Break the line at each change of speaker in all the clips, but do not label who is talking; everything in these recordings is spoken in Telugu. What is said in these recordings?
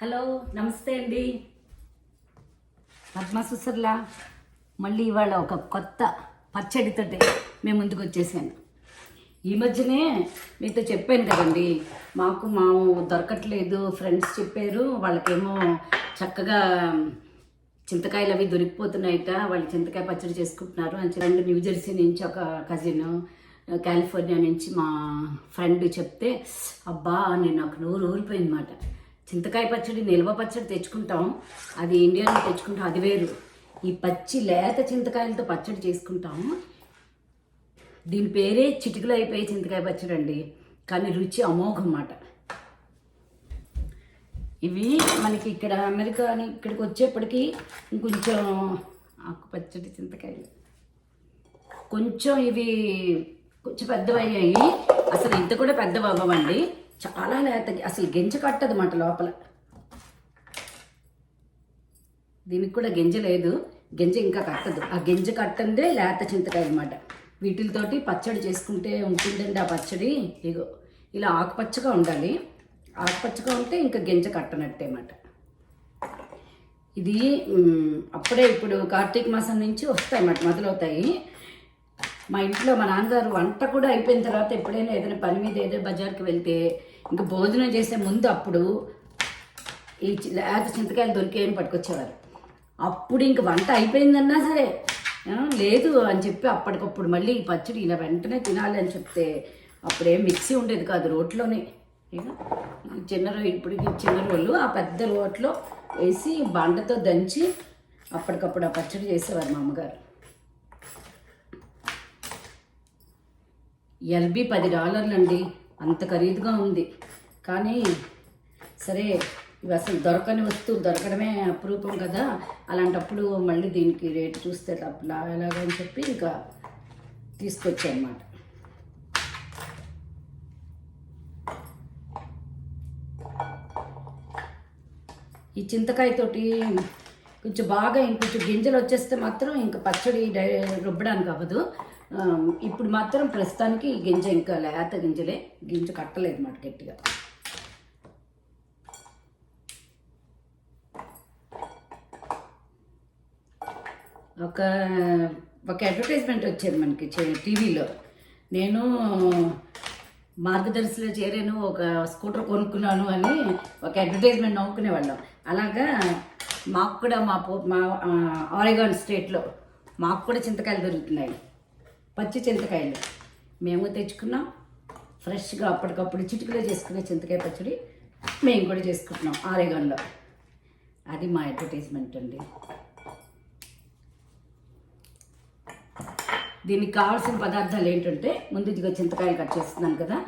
హలో నమస్తే అండి. పద్మ సుసర్లా మళ్ళీ ఇవాళ ఒక కొత్త పచ్చడితోటి మేము ముందుకు వచ్చేసాను ఈ మధ్యనే మీతో చెప్పాను కదండి మాకు మా దొరకట్లేదు ఫ్రెండ్స్ చెప్పారు వాళ్ళకేమో చక్కగా చింతకాయలు అవి దొరికిపోతున్నాయట వాళ్ళు చింతకాయ పచ్చడి చేసుకుంటున్నారు అని చెప్పండి న్యూ న్యూజెర్సీ నుంచి ఒక కజిన్ కాలిఫోర్నియా నుంచి మా ఫ్రెండ్ చెప్తే అబ్బా నేను నాకు నోరు ఊరిపోయింది మాట చింతకాయ పచ్చడి నిల్వ పచ్చడి తెచ్చుకుంటాం. అది ఇండియాలో తెచ్చుకుంటాం అది వేరు. ఈ పచ్చి లేత చింతకాయలతో పచ్చడి చేసుకుంటాం. దీని పేరే చిటికలో అయిపోయే చింతకాయ పచ్చడి అండి. కానీ రుచి అమోఘం అన్నమాట. ఇవి మనకి ఇక్కడ అమెరికా అని ఇక్కడికి వచ్చేప్పటికి ఇంకొంచెం ఆకుపచ్చడి చింతకాయలు. కొంచెం ఇవి కొంచెం పెద్దవయ్యాయి. అసలు ఇంత కూడా పెద్దవి అవ్వవండి. చాలా లేత అసలు గింజ కట్టదు మాట లోపల. దీనికి కూడా గింజ లేదు. గింజ ఇంకా కట్టదు. ఆ గింజ కట్టందే లేత చింతకాయ అనమాట వీటితోటి పచ్చడి చేసుకుంటే ఉంటుందండి ఆ పచ్చడి. ఇగో ఇలా ఆకుపచ్చగా ఉండాలి. ఆకుపచ్చగా ఉంటే ఇంకా గింజ కట్టనట్టే అన్నమాట. ఇది అప్పుడే ఇప్పుడు కార్తీక మాసం నుంచి వస్తాయి అన్నమాట మొదలవుతాయి. మా ఇంట్లో మా నాన్నగారు వంట కూడా అయిపోయిన తర్వాత ఎప్పుడైనా ఏదైనా పని మీద ఏదో బజార్కి వెళ్తే ఇంకా భోజనం చేసే ముందు అప్పుడు ఈ చి- లేత చింతకాయలు దొరికేయని పట్టుకొచ్చేవారు. అప్పుడు ఇంక వంట అయిపోయిందన్నా సరే లేదు అని చెప్పి అప్పటికప్పుడు మళ్ళీ ఈ పచ్చడి ఇలా వెంటనే తినాలి అని చెప్తే అప్పుడేం మిక్సీ ఉండేది కాదు రోట్లోనే. చిన్న రో ఇప్పుడు చిన్న రోళ్ళు ఆ పెద్ద రోట్లో వేసి బండతో దంచి అప్పటికప్పుడు ఆ పచ్చడి చేసేవారు మా అమ్మగారు. ఎల్బి పది డాలర్లు అండి అంత ఖరీదుగా ఉంది. కానీ సరే ఇవి అసలు దొరకని వస్తువు దొరకడమే అపురూపం కదా. అలాంటప్పుడు మళ్ళీ దీనికి రేటు చూస్తే తప్పలా ఎలాగని చెప్పి ఇంకా తీసుకొచ్చానమాట. ఈ చింతకాయతోటి కొంచెం బాగా ఇంకొంచెం గింజలు వచ్చేస్తే మాత్రం ఇంకా పచ్చడి డై రుబ్బడానికి అవ్వదు. ఇప్పుడు మాత్రం ప్రస్తుతానికి ఈ గింజ ఇంకా లేత గింజలే. గింజ కట్టలేదు మాట గట్టిగా. ఒక ఒక అడ్వర్టైజ్మెంట్ వచ్చేది మనకి టీవీలో. నేను మార్గదర్శిలో చేరాను ఒక స్కూటర్ కొనుక్కున్నాను అని ఒక అడ్వర్టైజ్మెంట్ నవ్వుకునేవాళ్ళం అలాగా మాకు కూడా మా పో మా ఆ, ఆరెగాన్ స్టేట్లో మాకు కూడా చింతకాయలు దొరుకుతున్నాయి. పచ్చి చింతకాయలు. మేము తెచ్చుకున్నాం. ఫ్రెష్గా అప్పటికప్పుడు చిటికలో చేసుకునే చింతకాయ పచ్చడి మేము కూడా చేసుకుంటున్నాం ఆరేగాన్లో. అది మా అడ్వర్టైజ్మెంట్ అండి. దీనికి కావాల్సిన పదార్థాలు ఏంటంటే ముందు ఇదిగో చింతకాయలు కట్ చేస్తున్నాను కదా.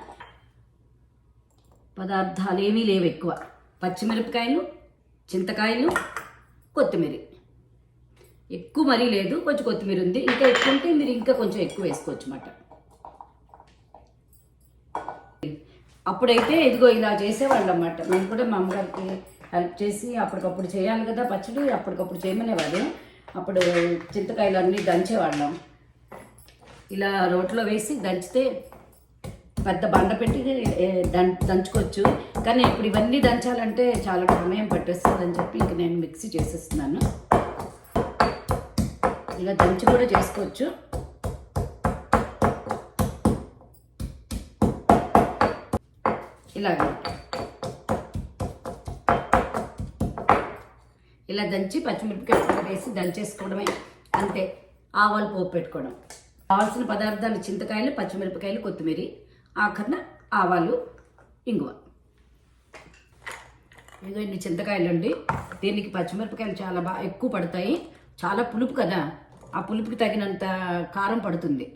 పదార్థాలు ఏమీ లేవు ఎక్కువ. పచ్చిమిరపకాయలు చింతకాయలు కొత్తిమీర. ఎక్కువ మరీ లేదు కొంచెం కొత్తిమీర ఉంది. ఇంకా ఎక్కువ ఉంటే మీరు ఇంకా కొంచెం ఎక్కువ వేసుకోవచ్చు అన్నమాట అప్పుడైతే ఇదిగో ఇలా చేసేవాళ్ళు అన్నమాట నేను కూడా మా అమ్మగారికి హెల్ప్ చేసి అప్పటికప్పుడు చేయాలి కదా పచ్చడి అప్పటికప్పుడు చేయమనేవాళ్ళు అప్పుడు చింతకాయలు అన్నీ దంచేవాళ్ళం. ఇలా రోట్లో వేసి దంచితే పెద్ద బండ పెట్టి దం- దంచుకోవచ్చు. కానీ ఇప్పుడు ఇవన్నీ దంచాలంటే చాలా సమయం పట్టేస్తుందని చెప్పి ఇంక నేను మిక్సీ చేసేస్తున్నాను. ఇలా దంచి కూడా చేసుకోవచ్చు. ఇలాగ. ఇలా దంచి పచ్చిమిరపకాయ వేసి దంచేసుకోవడమే. అంతే. ఆవాలు పోపు పెట్టుకోవడం. కావాల్సిన పదార్థాలు చింతకాయలు పచ్చిమిరపకాయలు కొత్తిమీర ఆఖరణ ఆవాలు ఇంగువ. ఇదో ఇన్ని చింతకాయలు అండి దీనికి పచ్చిమిరపకాయలు చాలా బాగా ఎక్కువ పడతాయి. చాలా పులుపు కదా. ఆ పులుపుకి తగినంత కారం పడుతుంది.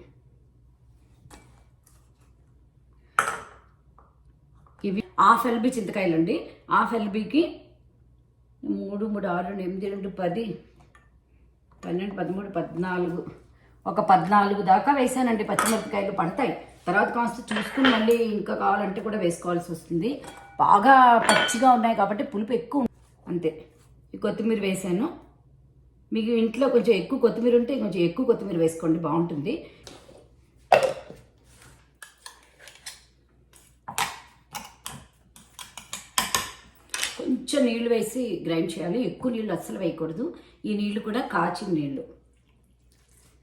ఇవి హాఫ్ ఎల్బీ చింతకాయలు అండి హాఫ్ ఎల్బీకి మూడు మూడు ఆరు ఎనిమిది రెండు పది పన్నెండు పదమూడు పద్నాలుగు. ఒక పద్నాలుగు దాకా వేసానండి పచ్చిమిరపకాయలు పడతాయి. తర్వాత కాస్త చూసుకుని మళ్ళీ ఇంకా కావాలంటే కూడా వేసుకోవాల్సి వస్తుంది. బాగా పచ్చిగా ఉన్నాయి కాబట్టి పులుపు ఎక్కువ ఉంది. అంతే. ఈ కొత్తిమీర వేసాను. మీకు ఇంట్లో కొంచెం ఎక్కువ కొత్తిమీర ఉంటే కొంచెం ఎక్కువ కొత్తిమీర వేసుకోండి బాగుంటుంది. కొంచెం నీళ్ళు నీళ్ళు వేసి గ్రైండ్ చేయాలి. ఎక్కువ నీళ్ళు అస్సలు వేయకూడదు. ఈ నీళ్ళు కూడా కాచిన నీళ్ళు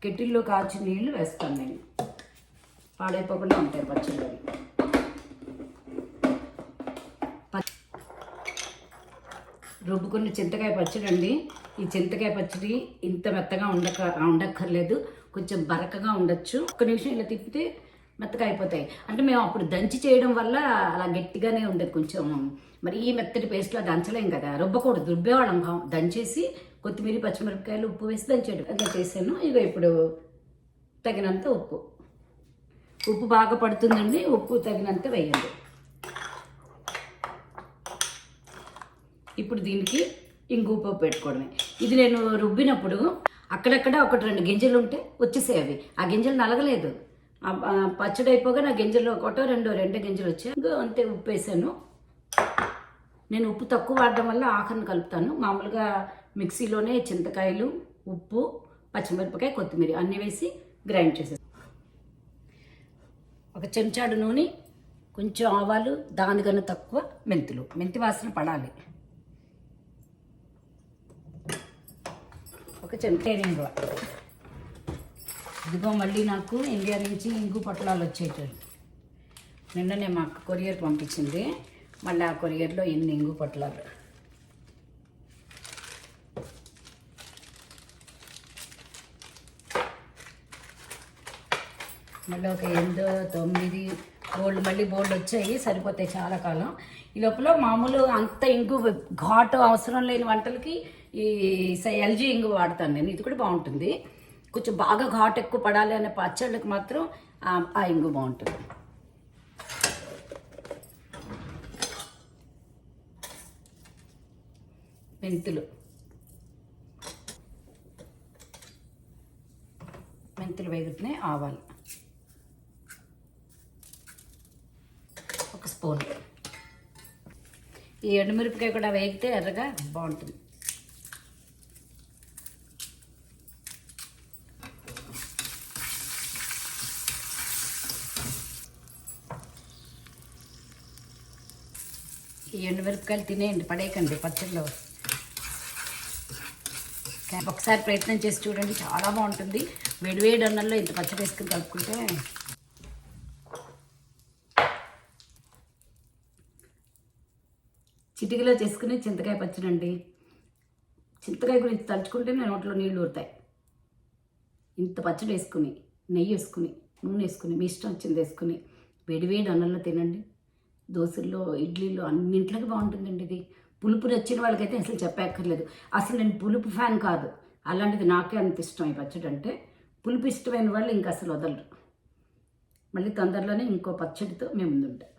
కెటిల్లో కాచిన నీళ్ళు వేస్తాను నేను. పాడైపోకుండా ఉంటాయి పచ్చళ్ళు రుబ్బుకున్న చింతకాయ పచ్చడి అండి ఈ చింతకాయ పచ్చడి ఇంత మెత్తగా ఉండక ఉండక్కర్లేదు. కొంచెం బరకగా ఉండొచ్చు. ఒక నిమిషం ఇలా తిప్పితే మెత్తగా అయిపోతాయి. అంటే మేము అప్పుడు దంచి చేయడం వల్ల అలా గట్టిగానే ఉండేది కొంచెం. మరి ఈ మెత్తటి పేస్ట్లో దంచలేం కదా. రుబ్బకూడదు. రుబ్బేవాళ్ళం దంచేసి కొత్తిమీర పచ్చిమిరపకాయలు ఉప్పు వేసి దంచేయడం. అలా చేశాను. ఇక ఇప్పుడు తగినంత ఉప్పు. ఉప్పు బాగా పడుతుందండి. ఉప్పు తగినంత వేయండి. ఇప్పుడు దీనికి ఇంగు ఉప్పు పెట్టుకోవడమే. ఇది నేను రుబ్బినప్పుడు అక్కడక్కడ ఒకటి రెండు గింజలు ఉంటే వచ్చేసాయి అవి. ఆ గింజలు నలగలేదు. పచ్చడి అయిపోగా నా గింజలు ఒకటో రెండో రెండు గింజలు వచ్చాయి. ఇంకో అంతే ఉప్పు వేసాను నేను ఉప్పు తక్కువ వాడడం వల్ల ఆఖరిని కలుపుతాను. మామూలుగా మిక్సీలోనే చింతకాయలు ఉప్పు పచ్చిమిరపకాయ కొత్తిమీర అన్నీ వేసి గ్రైండ్ చేసేస్తాను. ఒక చెంచాడు నూనె కొంచెం ఆవాలు దానికన్నా తక్కువ మెంతులు. మెంతి వాసన పడాలి. ఒక చెంచా. ఇంగువ ఇదిగో మళ్ళీ నాకు ఇండియా నుంచి ఇంగు పొట్లాలు వచ్చేటవి నిన్ననే మా అక్క కొరియర్ పంపించింది. మళ్ళీ ఆ కొరియర్లో ఎన్ని ఇంగు పొట్లాలు. మళ్ళీ ఒక ఎనిమిదో తొమ్మిది బోల్డ్ మళ్ళీ బోల్డ్ వచ్చాయి. సరిపోతాయి చాలా కాలం. ఈ లోపల మామూలు అంత ఇంగు ఘాటు అవసరం లేని వంటలకి ఈ ఎల్జీ ఇంగు వాడతాను నేను. ఇది కూడా బాగుంటుంది. కొంచెం బాగా ఘాట్ ఎక్కువ పడాలి అనే పచ్చళ్ళకి మాత్రం ఆ- ఆ ఇంగు బాగుంటుంది. మెంతులు. మెంతులు వేగుతున్నాయి ఆవాలు. ఒక స్పూన్. ఈ ఎండుమిరపకాయ కూడా వేగితే ఎర్రగా బాగుంటుంది. ఈ ఎండుమిరపకాయలు తినేయండి పడేయకండి పచ్చడిలో కానీ ఒకసారి ప్రయత్నం చేసి చూడండి చాలా బాగుంటుంది. వేడివేడి అన్నంలో ఇంత పచ్చడి వేసుకుని కలుపుకుంటే చిటికలో చేసుకుని చింతకాయ పచ్చడి అండి. చింతకాయ గురించి తలుచుకుంటే నేను నోట్లో నీళ్ళు ఊరుతాయి. ఇంత పచ్చడి వేసుకుని నెయ్యి వేసుకుని నూనె వేసుకుని మీ ఇష్టం వచ్చింది వేసుకుని వేడివేడి అన్నంలో తినండి. దోశల్లో ఇడ్లీలో అన్నింట్లోకి బాగుంటుందండి ఇది. పులుపు నచ్చిన వాళ్ళకైతే అసలు చెప్పక్కర్లేదు. అసలు నేను పులుపు ఫ్యాన్ కాదు. అలాంటిది నాకే అంత ఇష్టం ఈ పచ్చడి అంటే. పులుపు ఇష్టమైన వాళ్ళు ఇంకా అసలు వదలరు. మళ్ళీ తొందరలోనే ఇంకో పచ్చడితో మేము ముందుంటాం